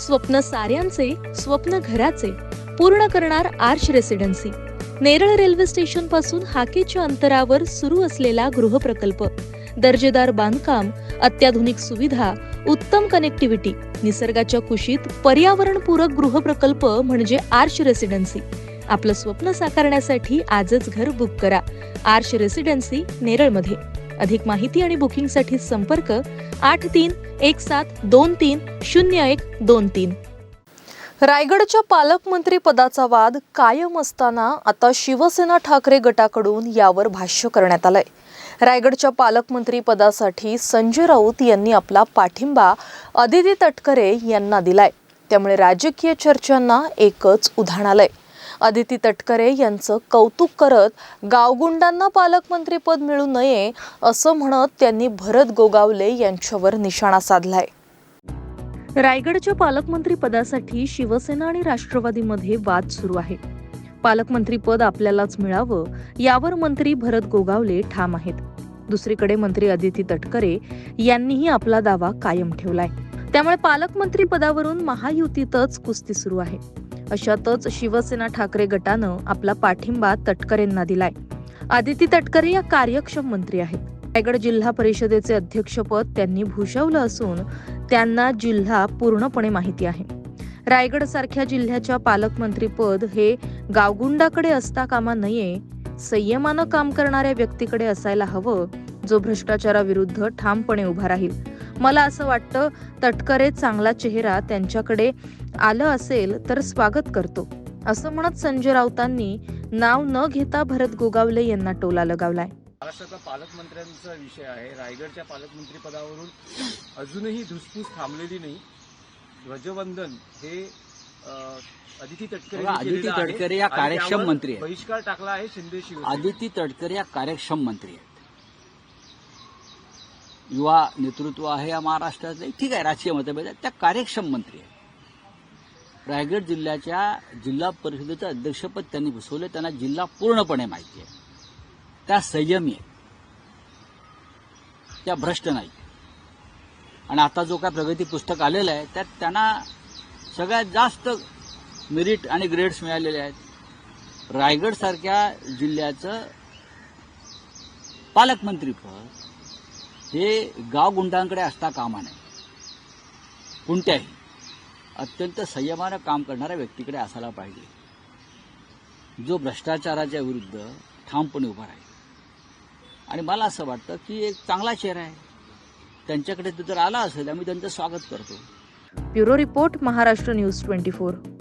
स्वप्न साऱ्यांचे स्वप्न घराचे पूर्ण करणार आर्च रेसिडेन्सी. नेरळ रेल्वे स्टेशनपासून हाकेच्या अंतरावर सुरू असलेला गृहप्रकल्प. दर्जेदार बांधकाम अत्याधुनिक सुविधा उत्तम कनेक्टिव्हिटी निसर्गाच्या कुशीत पर्यावरणपूरक गृहप्रकल्प म्हणजे आर्च रेसिडेन्सी. आपलं स्वप्न साकारण्यासाठी आजच घर बुक करा. आर्श रेसिडेन्सी नेरळमध्ये. अधिक माहिती आणि बुकिंगसाठी संपर्क आठ तीन एक सात दोन तीन शून्य एक दोन तीन. रायगडच्या पालकमंत्री पदाचा वाद कायम असताना आता शिवसेना ठाकरे गटाकडून यावर भाष्य करण्यात आलंय. रायगडच्या पालकमंत्री पदासाठी संजय राऊत यांनी आपला पाठिंबा अदिती तटकरे यांना दिलाय. त्यामुळे राजकीय चर्चांना एकच उधाण आलंय. अदिती तटकरे यांचं कौतुक करत गावगुंडांना पालकमंत्रीपद मिळू नये असं म्हणत त्यांनी भरत गोगावले यांच्यावर निशाणा साधलाय. रायगडच्या पालकमंत्री पदासाठी शिवसेना आणि राष्ट्रवादीमध्ये वाद सुरू आहे. पालकमंत्री पद आपल्यालाच मिळावं यावर मंत्री भरत गोगावले ठाम आहेत. दुसरीकडे मंत्री अदिती तटकरे यांनीही आपला दावा कायम ठेवलाय. त्यामुळे पालकमंत्री पदावरून महायुतीतच कुस्ती सुरू आहे. अशातच शिवसेना ठाकरे गटानं आपला पाठिंबा तटकरेंना दिलाय. आदिती तटकरे या कार्यक्षम मंत्री आहेत. रायगड जिल्हा परिषदेचे अध्यक्षपद त्यांनी भूषवलं असून त्यांना जिल्हा पूर्णपणे माहिती आहे. रायगड सारख्या जिल्ह्याच्या पालकमंत्रीपद हे गावगुंडाकडे असता कामा नये संयमानं काम करणाऱ्या व्यक्तीकडे असायला हवं जो भ्रष्टाचाराविरुद्ध ठामपणे उभा राहील. मला असं वाटतं तटकरे चांगला चेहरा त्यांच्याकडे आलं असेल तर स्वागत करतो. असं म्हणत संजय राऊतांनी नाव न घेता भरत गोगावले यांना टोला लगावलाय. महाराष्ट्राचा पालकमंत्र्यांचा विषय आहे. रायगडच्या पालकमंत्री पदावरून अजूनही धुसफूस थांबलेली नाही. ध्वजवंदन हे अदिती तटकरे अदिती तटकरे या कार्यक्षम मंत्री आहेत. बहिष्कार टाकला आहे शिंदे शिवसेना आदिती तटकरे या कार्यक्षम मंत्री आहेत. युवा नेतृत्व आहे या महाराष्ट्रातले. ठीक आहे राजकीय मतभेद आहेत. त्या कार्यक्षम मंत्री आहेत. रायगड जिल्ह्याच्या जिल्हा परिषदेचं अध्यक्षपद त्यांनी घुसवलं त्यांना जिल्हा पूर्णपणे माहिती आहे. त्या संयमी आहेत. त्या भ्रष्ट नाही आणि आता जो काय प्रगती पुस्तक आलेलं आहे त्यात त्यांना सगळ्यात जास्त मेरिट आणि ग्रेड्स मिळालेले आहेत. रायगडसारख्या जिल्ह्याचं पालकमंत्रीपद हे गावगुंडांकडे असता कामा नये. कोणत्याही अत्यंत संयमानं काम करणाऱ्या व्यक्तीकडे असायला पाहिजे. जो भ्रष्टाचाराच्या विरुद्ध ठामपणे उभा राहील. आणि मला असं वाटतं की एक चांगला चेहरा आहे. त्यांच्याकडे तो जर आला असेल आम्ही त्यांचं स्वागत करतो. Bureau report Maharashtra news twenty four.